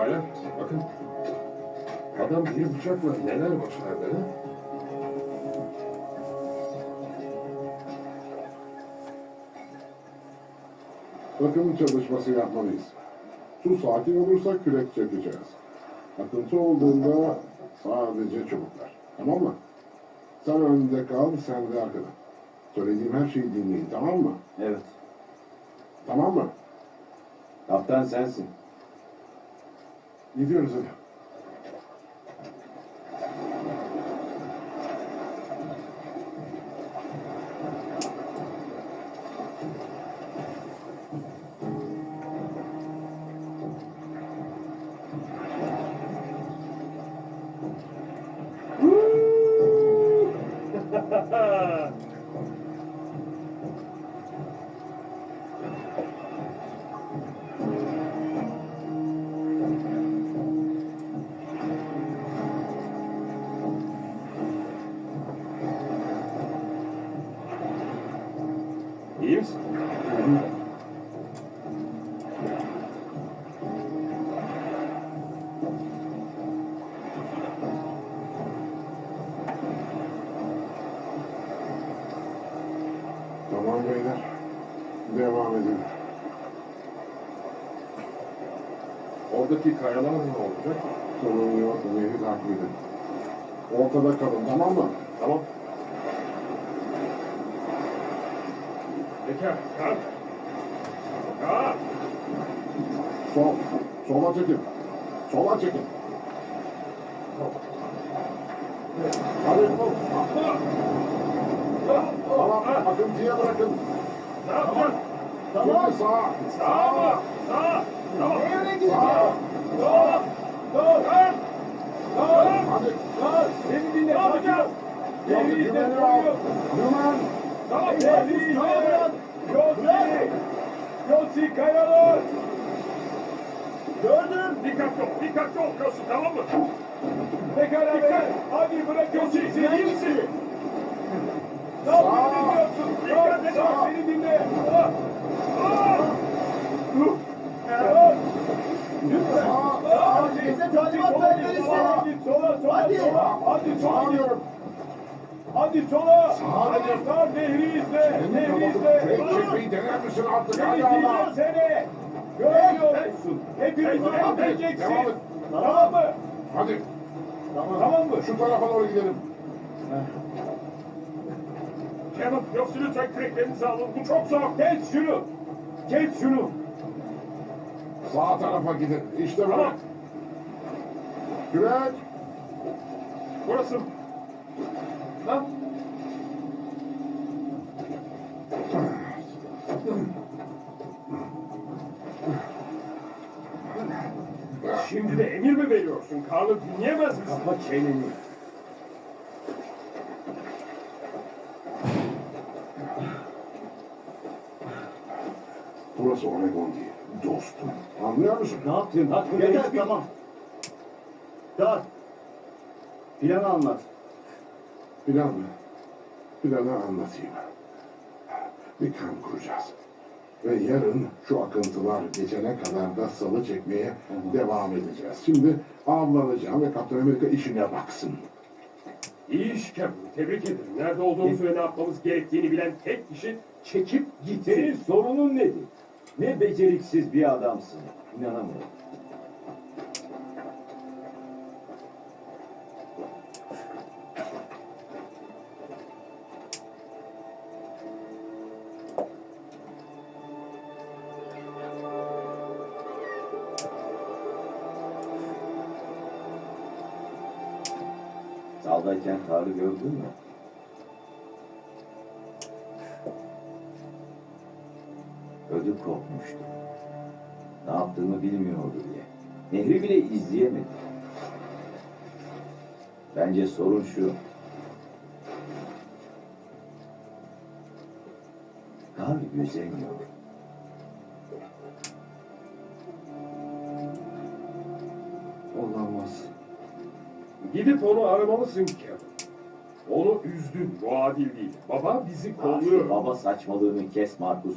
baylar. Bakın. Adam bir bıçakla neler başardı ha? Bakım çalışması yapmalıyız. Su sakin olursa kürek çekeceğiz. Akıntı olduğunda sadece çubuklar. Tamam mı? Sen önde kal, sen de arkada. Söylediğim her şeyi dinleyin, tamam mı? Evet. Tamam mı? Kaptan sensin. Gidiyoruz hadi. İyi Oradaki kayalar ne olacak? Sorun yok, nehri takip edin. Ortada kalın, tamam mı? Tamam. Bekar, kalk. Kalk. Sol. Sola çekin. Sola çekin. Hadi. Tamam, akıntıya bırakın. Ne yapacaksın? Şimdi sağa. Sağa mı? Sağa. Tamam. Sağa. Sağa. Dur. Kalk. Kalk. Hadi. Kalk. Beni dinle. Ne yapacağız? Yolcu Geri izle. güveni al. Yunan. Tamam. Geri izle. Yossi. Yossi kayalar. Gördüm. Dikkatli ol. Dikkatli ol. Yossi tamam mı? Pekala beyler. Hadi bırak Yossi. Sen iyi misin? Ne yapıyorsun? Dikkat et. Beni dinle. Sağ. Sağ. Evet. Lütfen. Sağa. Hadi. Bize talimat vermelisin. Hadi sola sola Hadi. sola. Hadi sola. Sağa diyorum. Hadi sola. Sağa Hadi dedim. sağ nehri izle. Nehri izle. çekmeyi dener misin artık? Hadi Allah. seni. Görmüyor musun? Hepimizi Tamam. Tamam mı? Hadi. Tamam mı? Şu tarafa doğru gidelim. Kevin yoksa lütfen küreklerinizi alın. Bu çok zor. Kes şunu. Kes şunu. Sağ tarafa gidin. İşte böyle. Tamam. Kürek. Burası. Şimdi de emir mi veriyorsun? Karlı dinleyemez misin? Kapa çeneni. Burası Oregon değil. Dostum. Anlıyor musun? Ne yaptın? Hakkında Yeter tamam. Dar. Planı anlat. Plan mı? Planı anlatayım. Bir kamp kuracağız. Ve yarın şu akıntılar geçene kadar da salı çekmeye devam edeceğiz. Şimdi avlanacağım ve Kaptan Amerika işine baksın. İyi iş Kevin. Tebrik ederim. Nerede olduğumuzu ve ne yapmamız gerektiğini bilen tek kişi çekip gitti. Senin sorunun nedir? Ne beceriksiz bir adamsın. İnanamıyorum. Saldayken Tarık gördün mü? Ödü kopmuştu. Ne yaptığımı bilmiyordu bile. Nehri bile izleyemedi. Bence sorun şu. Kar yüzemiyor. Gidip onu aramalısın Kevin. Onu üzdün. Bu adil değil. Baba bizi kolluyor. Baba saçmalığını kes Markus.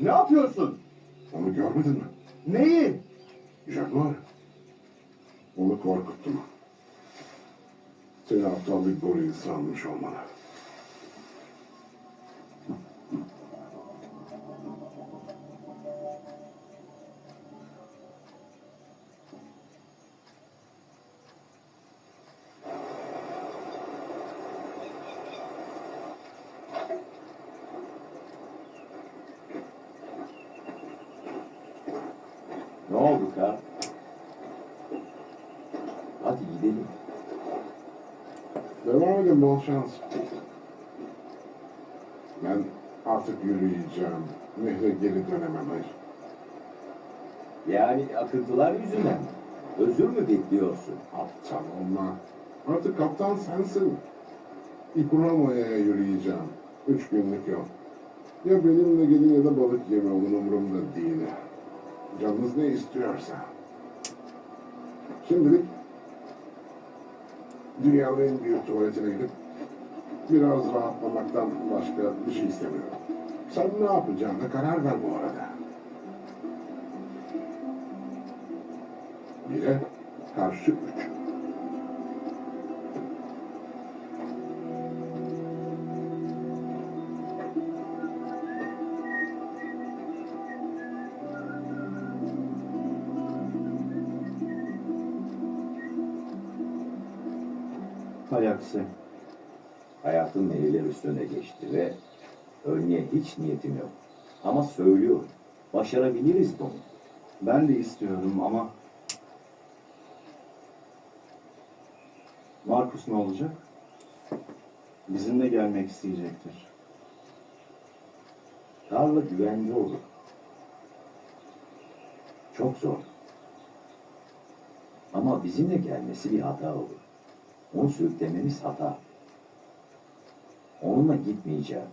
Ne yapıyorsun? Onu görmedin mi? Neyi? Jaguar. Onu korkuttum. Seni aptal bir goril sanmış olmalı. Bol şans. Ben artık yürüyeceğim. Nehre geri dönemem hayır. Yani akıntılar yüzünden? Özür mü bekliyorsun? Aptal olma. Artık kaptan sensin. İkuramoya'ya yürüyeceğim. Üç günlük yol. Ya benimle gelin ya da balık yeme onun umurumda değil. Canınız ne istiyorsa. Şimdilik dünyanın en büyük tuvaletine gidip biraz rahatlamaktan başka bir şey istemiyorum. Sen ne yapacağına karar ver bu arada. Bire karşı üç. Hay aksi. Hayatın meyveler üstüne geçti ve ölmeye hiç niyetim yok. Ama söylüyorum. Başarabiliriz bunu. Ben de istiyorum ama... Markus ne olacak? Bizimle gelmek isteyecektir. Karla güvenli olur. Çok zor. Ama bizimle gelmesi bir hata olur. Onu sürüklememiz hata. Onunla gitmeyeceğim.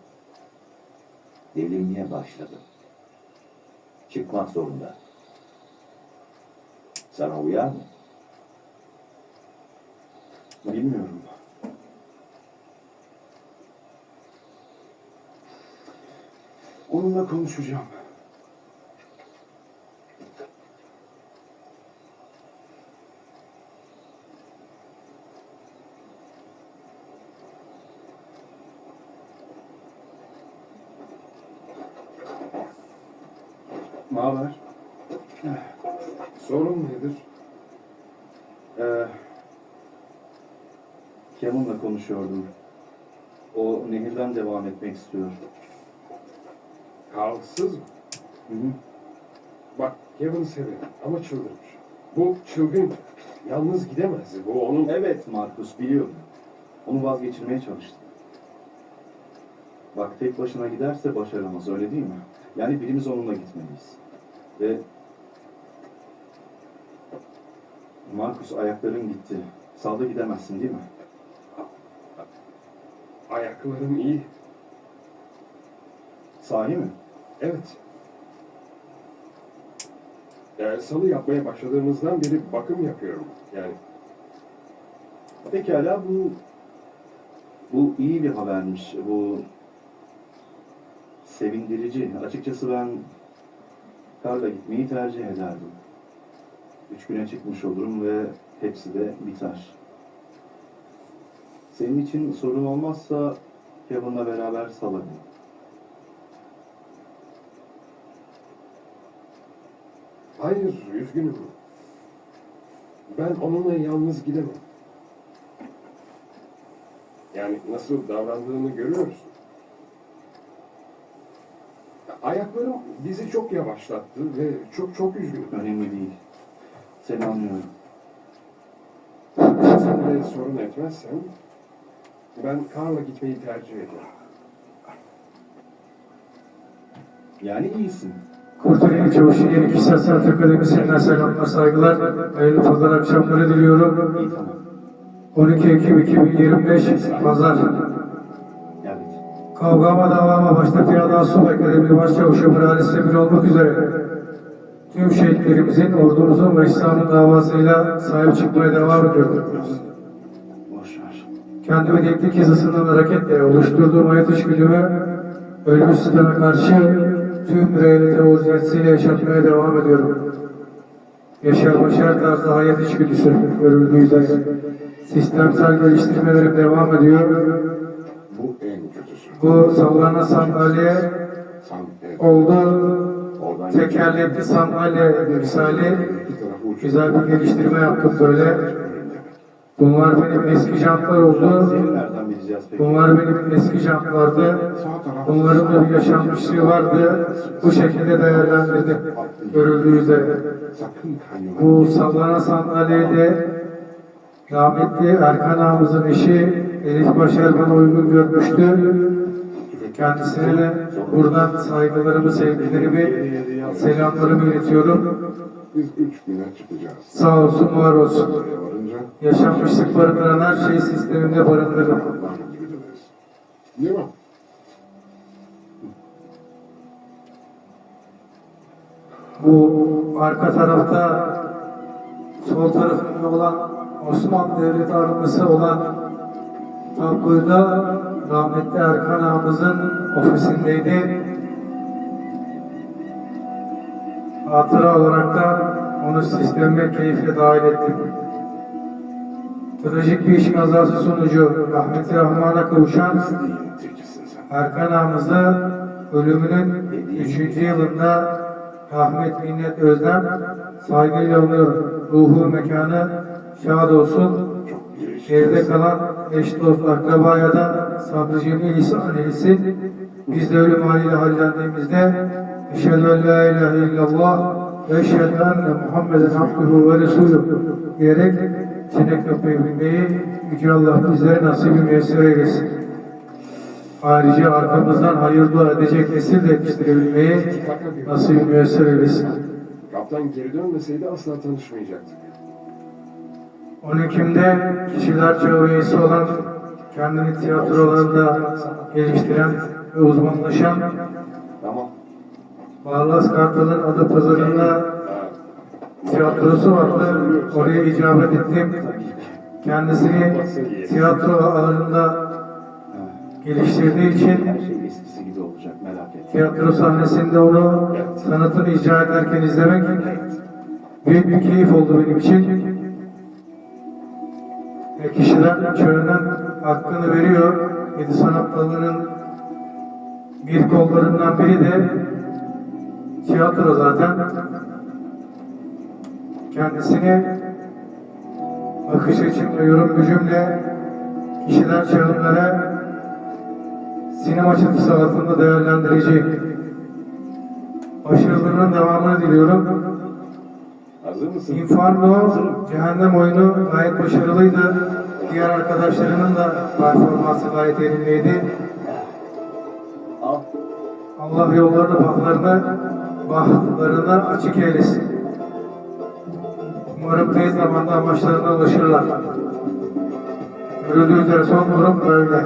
Delinmeye başladım. Çıkmak zorunda. Sana uyar mı? Bilmiyorum. Onunla konuşacağım. Ne haber? Sorun nedir? Ee, Kevin'la konuşuyordum. O nehirden devam etmek istiyor. Kalksız mı? Hı hı. Bak Kevin severim ama çıldırmış. Bu çılgın. Yalnız gidemez. Bu onun... Evet Markus biliyorum. Onu vazgeçirmeye çalıştım. Bak tek başına giderse başaramaz öyle değil mi? Yani birimiz onunla gitmeliyiz. Ve Markus ayakların gitti. Sağda gidemezsin değil mi? Ayaklarım iyi. Sahi mi? Evet. Ee, salı yapmaya başladığımızdan beri bakım yapıyorum. Yani Pekala bu bu iyi bir habermiş. Bu sevindirici. Açıkçası ben karla gitmeyi tercih ederdim. Üç güne çıkmış olurum ve hepsi de biter. Senin için sorun olmazsa Kevin'la beraber salalım. hayır üzgünüm. Ben onunla yalnız gidemem. Yani nasıl davrandığını görüyorsun. Ayaklarım bizi çok yavaşlattı ve çok çok üzgünüm. Önemli değil. Seni anlıyorum. Sen de sorun etmezsen ben Karl'a gitmeyi tercih ederim. Yani iyisin. Kurtarayım Çavuş'un yeni kişisel sanat akademisyenine selamlar, saygılar. Hayırlı pazar akşamları diliyorum. İyi tamam. 12 Ekim 2025 Pazar. Kavgama davama başta Piyada Asubay Akademi Başçavuşu Halis Demir olmak üzere tüm şehitlerimizin, ordumuzun ve İslam'ın davasıyla sahip çıkmaya devam ediyoruz. Kendimi teknik yazısından hareketle oluşturduğum hayat içgüdümü ölümü sisteme karşı tüm realite orijinalisiyle yaşatmaya devam ediyorum. Yaşar Başar tarzı hayat içgüdüsü görüldüğü üzere sistemsel geliştirmelerim devam ediyor. Bu en kötüsü. Bu sallanan sandalye oldu. Tekerlekli sandalye misali güzel bir geliştirme yaptım böyle. Bunlar benim eski jantlar oldu. Bunlar benim eski jantlardı. Bunların da bir yaşanmışlığı vardı. Bu şekilde değerlendirdim. Görüldüğü üzere. Bu sallanan sandalyede rahmetli Erkan ağamızın eşi Elif Başar bana uygun görmüştü. Kendisine de buradan saygılarımı, sevgilerimi, selamlarımı iletiyorum. Biz üç güne çıkacağız. Sağ olsun, var olsun. Yaşanmışlık barındıran her şeyi sisteminde barındırın. Değil mi? Bu arka tarafta sol tarafında olan Osmanlı Devleti arması olan tabloda rahmetli Erkan ağamızın ofisindeydi. Hatıra olarak da onu sisteme keyifle dahil ettim. Trajik bir iş kazası sonucu rahmeti rahmana kavuşan. Erkan ağamızı ölümünün 3. yılında rahmet minnet özlem saygıyla anıyorum. Ruhu mekanı şad olsun. Geride kalan eş dost akrabaya da sabrı cemil ihsan eylesin. Biz de ölüm haliyle hallendiğimizde Eşhedü en la ilahe illallah ve eşhedü enne Muhammeden abduhu ve resulü diyerek cennet kapıyı bilmeyi Yüce Allah bizlere nasibi müyesser eylesin. Ayrıca arkamızdan hayır dua edecek nesil de yetiştirebilmeyi nasip müyesser eylesin. Kaptan geri dönmeseydi asla tanışmayacaktık. 10 Ekim'de kişiler çağı üyesi olan kendini tiyatrolarda geliştiren ve uzmanlaşan. Barlas Kartal'ın adı pazarında tiyatrosu vardı. Oraya icabet ettim. Kendisini tiyatro alanında geliştirdiği için tiyatro sahnesinde onu sanatını icra ederken izlemek büyük bir keyif oldu benim için. Ve kişiler çağının hakkını veriyor. Yedi sanat dalının bir kollarından biri de tiyatro zaten. Kendisini bakış açımla, yorum gücümle kişiler çağınlara sinema çıktısı altında değerlendireceğim. Başarılarının devamını diliyorum. Hazır mısın? Inferno, Cehennem oyunu gayet başarılıydı. Diğer arkadaşlarının da performansı gayet yerindeydi. Al. Allah yollarını, bahtlarını, bahtlarını açık eylesin. Umarım tez zamanda amaçlarına ulaşırlar. Görüldüğü üzere son durum böyle.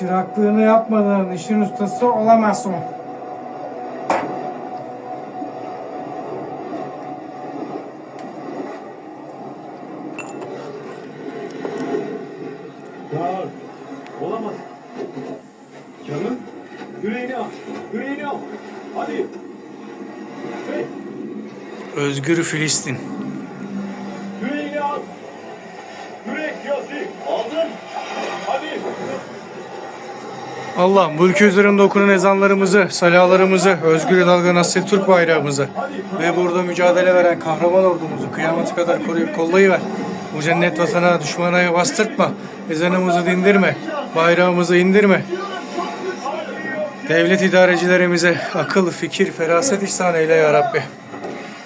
çıraklığını yapmadığın işin ustası olamazsın. Canım. Yüreğini al. Yüreğini al. Hadi. Hey, Özgür Filistin. yüreğini al. Yürek yazı. Aldın. Hadi. Allah mülkü üzerinde okunan ezanlarımızı, salalarımızı, özgür dalga nasıl Türk bayrağımızı ve burada mücadele veren kahraman ordumuzu kıyamete kadar koruyup kollayıver. Bu cennet vatana düşmana bastırtma, ezanımızı dindirme, bayrağımızı indirme. Devlet idarecilerimize akıl, fikir, feraset ihsan eyle ya Rabbi.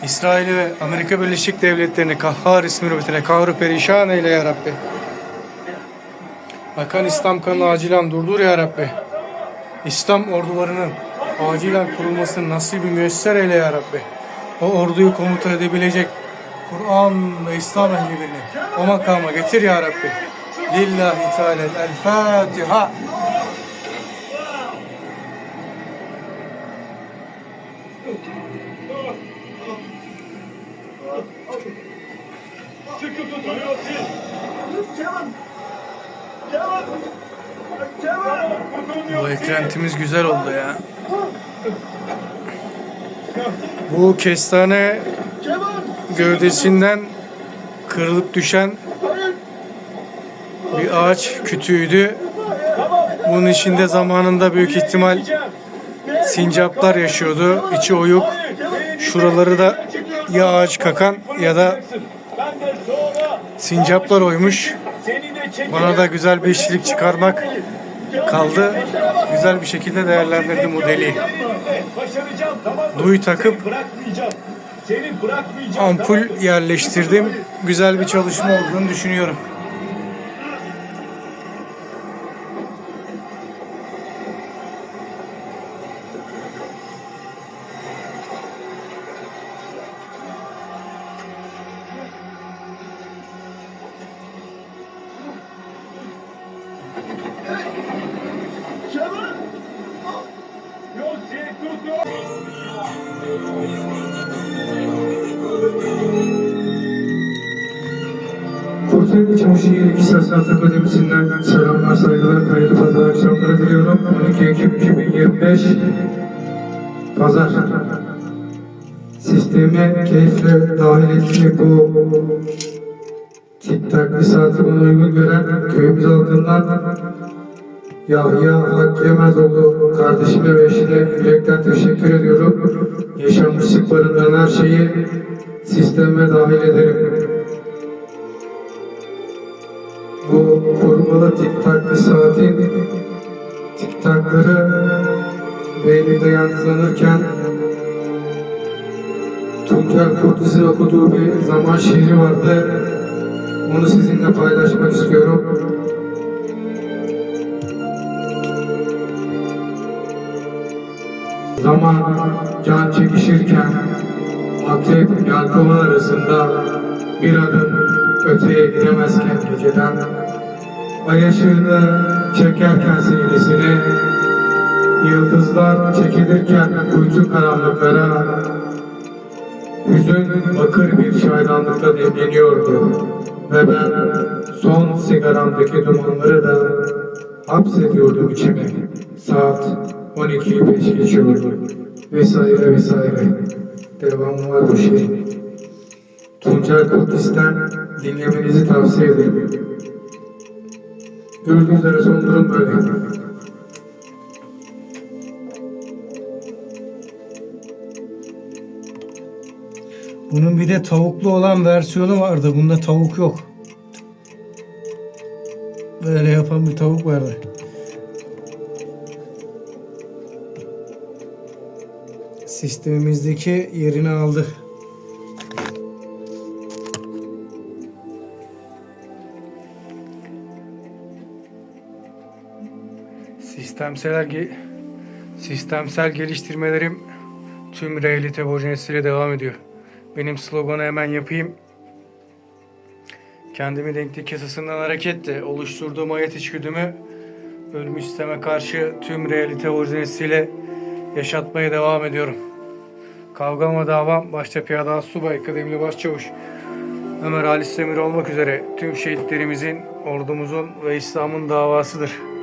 İsrail ve Amerika Birleşik Devletleri'ni kahhar ismi hürmetine kahru perişan eyle ya Rabbi. Akan İslam kanını acilen durdur ya Rabbi. İslam ordularının acilen kurulmasını nasip bir müyesser eyle ya Rabbi. O orduyu komuta edebilecek Kur'an ve İslam ehli birini o makama getir ya Rabbi. Lillahi Teala El Fatiha. Bu eklentimiz güzel oldu ya. Bu kestane gövdesinden kırılıp düşen bir ağaç kütüğüydü. Bunun içinde zamanında büyük ihtimal sincaplar yaşıyordu. İçi oyuk. Şuraları da ya ağaç kakan ya da sincaplar oymuş. Bana da güzel bir işçilik çıkarmak kaldı. Güzel bir şekilde değerlendirdim bu deliği. Başaracağım tamam mı? Duy takıp ampul yerleştirdim. Güzel bir çalışma olduğunu düşünüyorum. Sanat Akademisi'nden selamlar, saygılar, hayırlı pazar akşamları diliyorum. 12 Ekim 2025 Pazar. Sisteme keyifle dahil ettiği bu tiktaklı saati bana uygun gören köyümüz halkından Yahya Hak Yemezoğlu kardeşime ve eşine yürekten teşekkür ediyorum. Yaşanmışlık barındıran her şeyi sisteme dahil ederim. Korumalı tiktaklı saatin tiktakları beynimde yankılanırken Tuncel Kurtuz'un okuduğu bir zaman şiiri vardı. Onu sizinle paylaşmak istiyorum. Zaman can çekişirken akrep yelkovan arasında bir adım öteye gidemezken geceden ay ışığını çekerken sinirlisine yıldızlar çekilirken kuytu karanlıklara hüzün bakır bir çaydanlıkta demleniyordu. Ve ben son sigaramdaki dumanları da hapsediyordum içime. Saat 12'yi 5 geçiyordu. Vesaire vesaire. Devamı var bu şiirin Tuncay Kurtis'ten dinlemenizi tavsiye ederim. Gördüğünüz üzere son durum böyle. Bunun bir de tavuklu olan versiyonu vardı. Bunda tavuk yok. Böyle yapan bir tavuk vardı. Sistemimizdeki yerini aldı. Sistemsel, sistemsel geliştirmelerim tüm realite homojenesiyle devam ediyor. Benim sloganı hemen yapayım. Kendimi denklik yasasından hareketle oluşturduğum hayat içgüdümü Ölmüş sisteme karşı tüm realite orijinesiyle yaşatmaya devam ediyorum. Kavgam ve davam başta Piyade Subay Kıdemli Başçavuş Ömer Halis Demir olmak üzere tüm şehitlerimizin, ordumuzun ve İslam'ın davasıdır.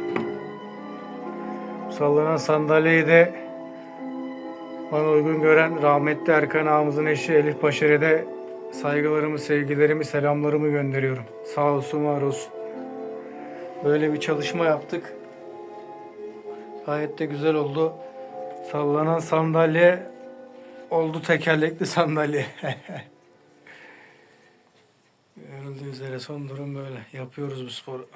Sallanan sandalyeyi de bana uygun gören rahmetli Erkan ağamızın eşi Elif Paşer'e de saygılarımı, sevgilerimi, selamlarımı gönderiyorum. Sağ olsun, var olsun. Böyle bir çalışma yaptık. Gayet de güzel oldu. Sallanan sandalye oldu tekerlekli sandalye. Görüldüğü üzere son durum böyle. Yapıyoruz bu sporu.